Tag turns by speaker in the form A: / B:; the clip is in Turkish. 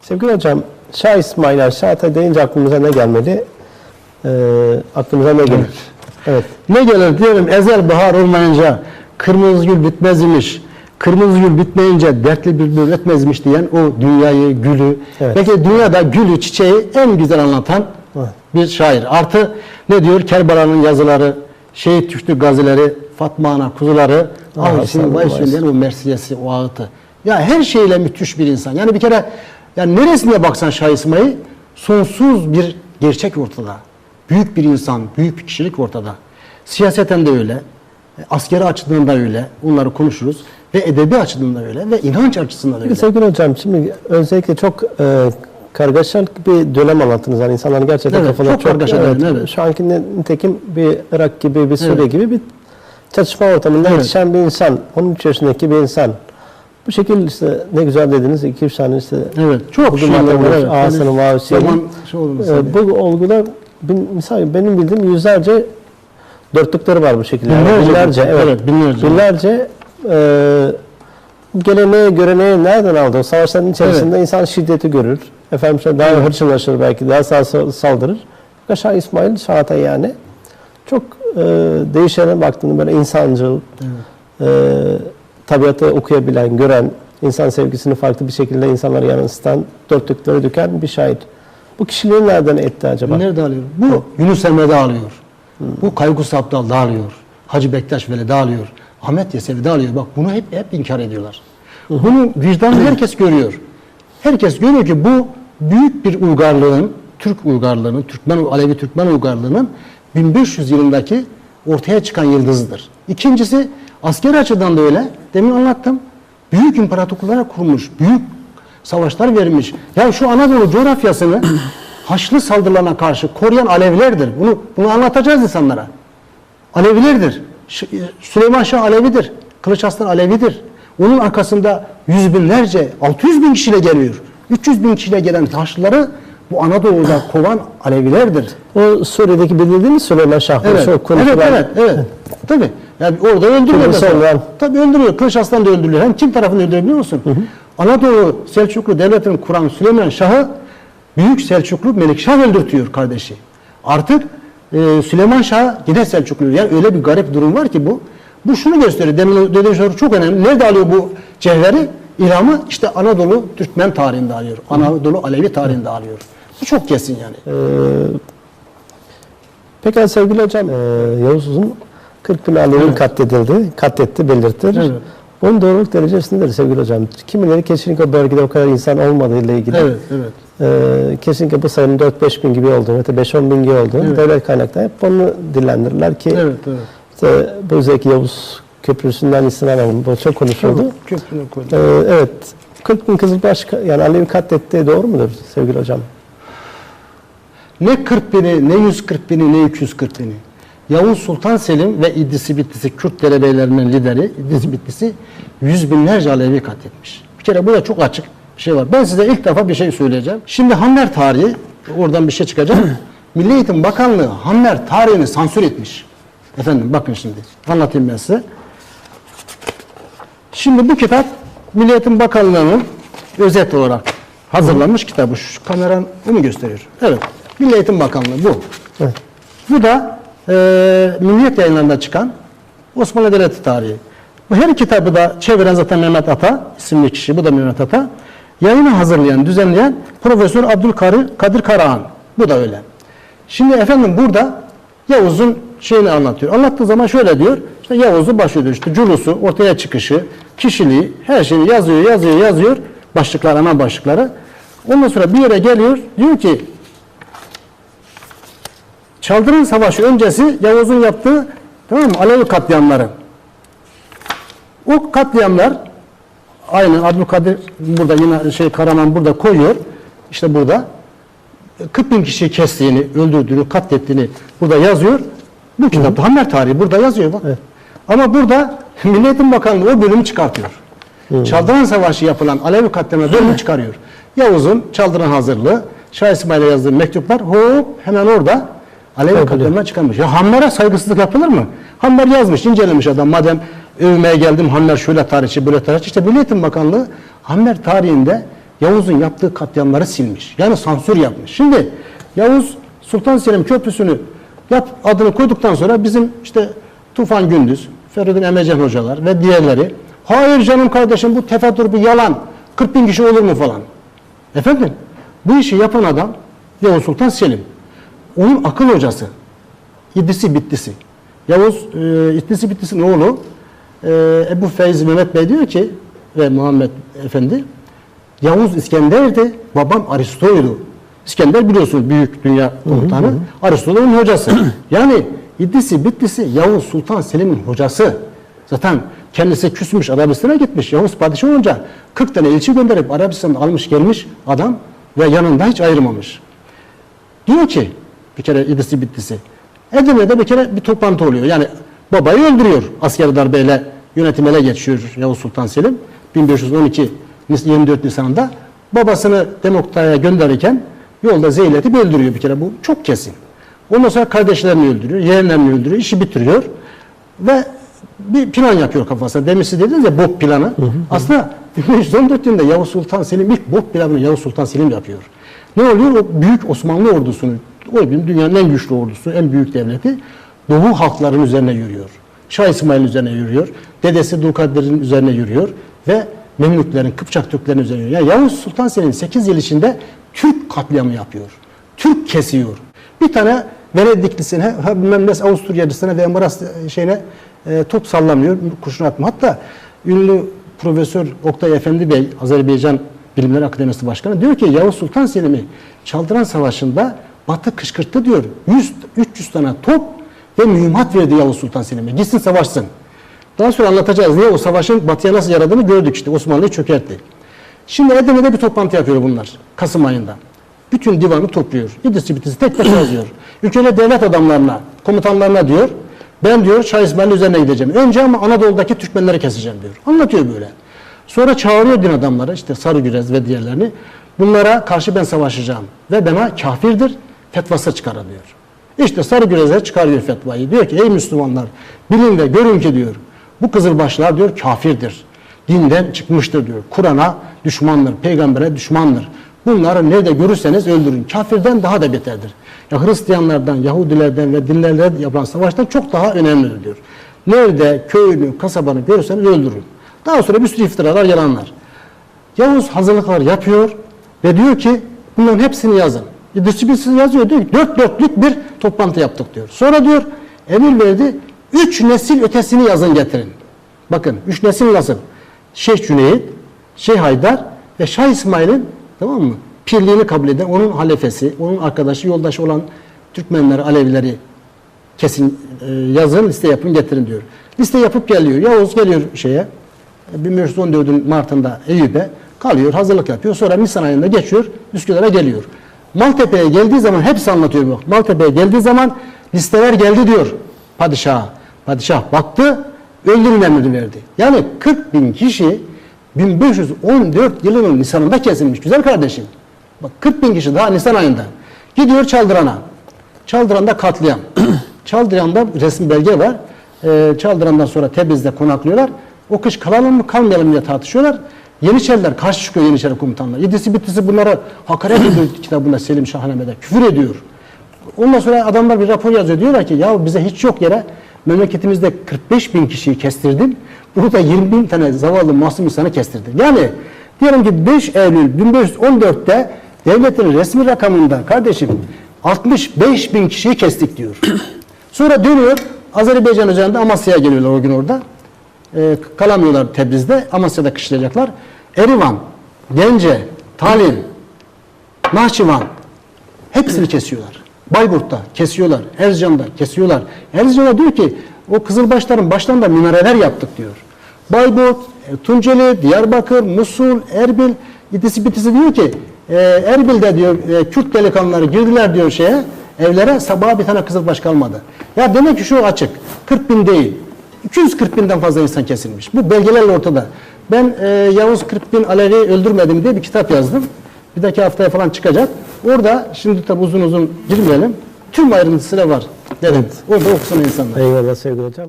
A: Sevgili hocam, Şah İsmail Aşağıta deyince aklımıza ne gelmeli? Ee, aklımıza ne gelir? Evet.
B: Ne gelir diyelim ezel bahar olmayınca kırmızı gül bitmez imiş. Kırmızı gül bitmeyince dertli bülbül ötmezmiş diyen o dünyayı, gülü.
A: Evet.
B: Belki dünyada gülü, çiçeği en güzel anlatan
A: Evet.
B: bir şair. Artı ne diyor? Kerbala'nın yazıları, şehit düştü gazileri, Fatma Ana kuzuları,
A: Ah,
B: ah, Vay. söyleyen o mersiyesi, o ağıtı. Ya her şeyle müthiş bir insan. Yani bir kere yani neresine baksan Şah İsmail sonsuz bir gerçek ortada. Büyük bir insan, büyük bir kişilik ortada. Siyaseten de öyle, e, askeri açıdan da öyle. Onları konuşuruz. Ve edebi açıdan da öyle ve inanç açısından da öyle.
A: sevgili hocam, şimdi özellikle çok e, kargaşalık bir dönem anlattınız. Yani insanların gerçekten
B: Evet,
A: kafaları
B: çok kargaşa dönem, evet.
A: Şu anki nitekim bir Irak gibi, bir Suriye
B: Evet.
A: gibi bir çatışma ortamında
B: Evet.
A: yetişen bir insan, 13 yaşındaki bir insan. Bu şekilde işte ne güzel dediniz, 2-3 tane işte
B: Evet, çok
A: bugün
B: şeyler var, evet.
A: ağasının
B: Yani
A: mavisi.
B: zaman şey mesela.
A: Ee, bu olgular, bin- misal benim bildiğim yüzlerce dörtlükleri var bu şekilde.
B: Binlerce,
A: binlerce, evet.
B: evet, binlerce.
A: Binlerce e, geleneği, göreneği nereden aldı? Savaşların içerisinde insan şiddeti görür. Efendim işte daha hırçınlaşır belki, daha saldırır. Fakat Şah İsmail Şahat'a yani çok e, değişene baktığında böyle insancıl, e, tabiatı okuyabilen, gören, insan sevgisini farklı bir şekilde insanlara yansıtan, dörtlükleri döken bir şair. Bu kişiliği nereden etti acaba?
B: Nerede alıyor? Bu Yunus Emre'de alıyor. Bu Kaygus Abdal'da alıyor. Hacı Bektaş Veli'de alıyor. Ahmet Yesevi'de alıyor. Bak bunu hep hep inkar ediyorlar. Bunu vicdanı herkes görüyor. Herkes görüyor ki bu büyük bir uygarlığın, Türk uygarlığının, Türkmen, Alevi Türkmen uygarlığının 1500 yılındaki ortaya çıkan yıldızıdır. İkincisi askeri açıdan da öyle. Demin anlattım. Büyük imparatorluklar kurmuş, büyük savaşlar vermiş. Ya şu Anadolu coğrafyasını Haçlı saldırılarına karşı koruyan Alevilerdir. Bunu bunu anlatacağız insanlara. Alevilerdir. Ş- Süleyman Şah Alevidir. Kılıç Arslan Alevidir. Onun arkasında yüz binlerce, 600 bin kişiyle geliyor. 300 bin kişiyle gelen Haçlıları bu Anadolu'da kovan Alevilerdir.
A: O Suriye'deki bildiğiniz Süleyman Şah.
B: Evet, evet, evet, evet. Tabii. Yani orada öldürüyor
A: Kıbrıs'ı
B: mesela.
A: öldüren.
B: Tabii öldürüyor. Kılıç Arslan da öldürüyor. Hem kim tarafını öldürüyor biliyor musun? Anadolu Selçuklu Devleti'ni kuran Süleyman Şah'ı Büyük Selçuklu Melikşah öldürtüyor kardeşi. Artık e, Süleyman Şah yine Selçuklu. Yani öyle bir garip durum var ki bu. Bu şunu gösteriyor. Demin dediğim soru çok önemli. Nerede alıyor bu cevheri? İlhamı işte Anadolu Türkmen tarihinde alıyor. Anadolu Alevi tarihinde alıyor. Bu çok kesin yani.
A: Ee, pekala sevgili hocam, ee, Yavuz Uzun 40 bin Alevi katledildi, katletti, belirtir.
B: Evet.
A: Bunun doğruluk derecesi nedir sevgili hocam? Kimileri kesinlikle o bölgede o kadar insan olmadığı ile ilgili
B: Evet, evet.
A: ee, kesinlikle bu sayının 4-5 bin gibi olduğunu, hatta 5-10 bin gibi olduğunu
B: Evet.
A: devlet kaynakları hep bunu dillendirirler ki
B: Evet, evet.
A: işte bu Zeki Yavuz Köprüsü'nden istinaden bu çok konuşuldu.
B: Köprüne koydum.
A: Ee, evet, 40 bin Kızılbaş yani Alevi katlettiği doğru mudur sevgili hocam?
B: Ne 40 bini, ne 140 bini, ne 240 bini. Yavuz Sultan Selim ve İdrisi Bitlisi Kürt derebeylerinin lideri İdrisi Bitlisi yüz binlerce Alevi katletmiş. Bir kere bu da çok açık bir şey var. Ben size ilk defa bir şey söyleyeceğim. Şimdi Hammer tarihi, oradan bir şey çıkacak. Milli Eğitim Bakanlığı Hammer tarihini sansür etmiş. Efendim bakın şimdi anlatayım ben size. Şimdi bu kitap Milli Eğitim Bakanlığı'nın özet olarak hazırlanmış kitabı. Şu kameran bunu gösteriyor. Evet. Milli Eğitim Bakanlığı bu.
A: Evet.
B: Bu da e, Milliyet yayınlarında çıkan Osmanlı Devleti tarihi. Bu her kitabı da çeviren zaten Mehmet Ata isimli kişi. Bu da Mehmet Ata. Yayını hazırlayan, düzenleyen Profesör Abdülkadir Kadir Karahan. Bu da öyle. Şimdi efendim burada Yavuz'un şeyini anlatıyor. Anlattığı zaman şöyle diyor. İşte Yavuz'u başlıyor. İşte culusu, ortaya çıkışı, kişiliği, her şeyini yazıyor, yazıyor, yazıyor. Başlıklar, ana başlıkları. Ondan sonra bir yere geliyor. Diyor ki Çaldıran Savaşı öncesi Yavuz'un yaptığı tamam mı? Alevi katliamları. O katliamlar aynı Abdülkadir burada yine şey Karaman burada koyuyor. İşte burada 40 bin kişiyi kestiğini, öldürdüğünü, katlettiğini burada yazıyor. Bu kitapta Hammer tarihi burada yazıyor bak. Ama burada Milli Eğitim Bakanlığı o bölümü çıkartıyor. Çaldıran Savaşı yapılan Alevi katliamı bölümü çıkarıyor. Yavuz'un Çaldıran hazırlığı, Şah İsmail'e yazdığı mektuplar hop hemen orada Alevi katliamına çıkarmış. Ya Hammer'e saygısızlık yapılır mı? Hammer yazmış, incelemiş adam. Madem övmeye geldim Hammer şöyle tarihçi, böyle tarihçi. İşte Milli Eğitim Bakanlığı Hammer tarihinde Yavuz'un yaptığı katliamları silmiş. Yani sansür yapmış. Şimdi Yavuz Sultan Selim Köprüsü'nü yap, adını koyduktan sonra bizim işte Tufan Gündüz, Feridun Emecen hocalar ve diğerleri hayır canım kardeşim bu tefatür bir yalan 40 bin kişi olur mu falan. Efendim bu işi yapan adam Yavuz Sultan Selim. Onun akıl hocası. İddisi bittisi. Yavuz e, İddisi bittisi'nin oğlu e, Ebu Feyz Mehmet Bey diyor ki ve Muhammed Efendi Yavuz İskender'di, babam Aristo'ydu. İskender biliyorsunuz büyük dünya komutanı. Aristo da onun hocası. yani İddisi bittisi Yavuz Sultan Selim'in hocası. Zaten kendisi küsmüş Arabistan'a gitmiş. Yavuz padişah olunca 40 tane elçi gönderip Arabistan'da almış gelmiş adam ve yanında hiç ayırmamış. Diyor ki bir kere İdrisi bittisi. Edirne'de bir kere bir toplantı oluyor. Yani babayı öldürüyor asker darbeyle yönetim ele geçiyor Yavuz Sultan Selim. 1512 Nis- 24 Nisan'da babasını Demokrata'ya gönderirken yolda zehirletip öldürüyor bir kere. Bu çok kesin. Ondan sonra kardeşlerini öldürüyor, yeğenlerini öldürüyor, işi bitiriyor. Ve bir plan yapıyor kafasında. Demin siz dediniz ya BOP planı. Aslında 1514 yılında Yavuz Sultan Selim ilk BOP planını Yavuz Sultan Selim yapıyor. Ne oluyor? O büyük Osmanlı ordusunu, o gün dünyanın en güçlü ordusu, en büyük devleti Doğu halkların üzerine yürüyor. Şah İsmail'in üzerine yürüyor. Dedesi Dulkadir'in üzerine yürüyor. Ve Memlüklerin, Kıpçak Türklerin üzerine yürüyor. Yani Yavuz Sultan Selim 8 yıl içinde Türk katliamı yapıyor. Türk kesiyor. Bir tane Venediklisine, ha bilmem ne Avusturyalısına ve Emaras şeyine e, top sallamıyor, kurşun atmıyor. Hatta ünlü Profesör Oktay Efendi Bey, Azerbaycan Bilimler Akademisi Başkanı diyor ki Yavuz Sultan Selim'i Çaldıran Savaşı'nda Batı kışkırttı diyor. 100 300 tane top ve mühimmat verdi Yavuz Sultan Selim'e. Gitsin savaşsın. Daha sonra anlatacağız niye o savaşın Batı'ya nasıl yaradığını gördük işte. Osmanlı'yı çökertti. Şimdi Edirne'de bir toplantı yapıyor bunlar Kasım ayında. Bütün divanı topluyor. İdrisi bitisi tek tek yazıyor. Önce devlet adamlarına, komutanlarına diyor. Ben diyor Şah İsmail'in üzerine gideceğim. Önce ama Anadolu'daki Türkmenleri keseceğim diyor. Anlatıyor böyle. Sonra çağırıyor din adamları işte Sarıgürez ve diğerlerini. Bunlara karşı ben savaşacağım. Ve bana kafirdir fetvası çıkarın diyor. İşte Sarıgürez'e çıkarıyor fetvayı. Diyor ki ey Müslümanlar bilin ve görün ki diyor. Bu Kızılbaşlar diyor kafirdir. Dinden çıkmıştır diyor. Kur'an'a düşmandır, peygambere düşmandır. Bunları nerede görürseniz öldürün. Kafirden daha da beterdir. Ya Hristiyanlardan, Yahudilerden ve dinlerle yapılan savaştan çok daha önemlidir diyor. Nerede köyünü, kasabanı görürseniz öldürün. Daha sonra bir sürü iftiralar, yalanlar. Yavuz hazırlıklar yapıyor ve diyor ki bunların hepsini yazın. Bilsin yazıyor diyor dört dörtlük bir toplantı yaptık diyor. Sonra diyor emir verdi üç nesil ötesini yazın getirin. Bakın üç nesil nasıl? Şeyh Cüneyt, Şeyh Haydar ve Şah İsmail'in tamam mı? Pirliğini kabul eden onun halefesi, onun arkadaşı, yoldaşı olan Türkmenleri, Alevileri kesin e, yazın, liste yapın, getirin diyor. Liste yapıp geliyor. Yavuz geliyor şeye, 1514'ün Mart'ında Eyüp'e kalıyor, hazırlık yapıyor. Sonra Nisan ayında geçiyor, Üsküdar'a geliyor. Maltepe'ye geldiği zaman hepsi anlatıyor bak. Maltepe'ye geldiği zaman listeler geldi diyor padişaha. Padişah baktı, öldürün emrini verdi. Yani 40 bin kişi 1514 yılının Nisan'ında kesilmiş güzel kardeşim. Bak 40 bin kişi daha Nisan ayında. Gidiyor Çaldıran'a. Çaldıran'da katliam. Çaldıran'da resmi belge var. Ee, Çaldıran'dan sonra Tebriz'de konaklıyorlar. O kış kalalım mı kalmayalım diye tartışıyorlar. Yeniçeriler karşı çıkıyor Yeniçeri komutanlar. İdrisi bittisi bunlara hakaret ediyor kitabında Selim Şahaneme'de. Küfür ediyor. Ondan sonra adamlar bir rapor yazıyor. Diyorlar ki ya bize hiç yok yere memleketimizde 45 bin kişiyi kestirdin. Burada 20 bin tane zavallı masum insanı kestirdin. Yani diyelim ki 5 Eylül 1514'te devletin resmi rakamında kardeşim 65 bin kişiyi kestik diyor. Sonra dönüyor Azerbaycan üzerinde Amasya'ya geliyorlar o gün orada. Ee, kalamıyorlar Tebriz'de. Amasya'da kışlayacaklar. Erivan, Gence, Talim, Nahçıvan hepsini kesiyorlar. Bayburt'ta kesiyorlar. Erzincan'da kesiyorlar. Erzincan'a diyor ki o Kızılbaşların başlarında minareler yaptık diyor. Bayburt, e, Tunceli, Diyarbakır, Musul, Erbil, itisi bitisi diyor ki e, Erbil'de diyor e, Kürt delikanlıları girdiler diyor şeye evlere sabaha bir tane Kızılbaş kalmadı. Ya demek ki şu açık 40 bin değil 240 binden fazla insan kesilmiş. Bu belgelerle ortada. Ben e, Yavuz 40 bin Alevi öldürmedim diye bir kitap yazdım. Bir dahaki haftaya falan çıkacak. Orada şimdi tabi uzun uzun girmeyelim. Tüm ayrıntısıyla var. Dedim. Orada okusun insanlar.
A: Eyvallah sevgili hocam.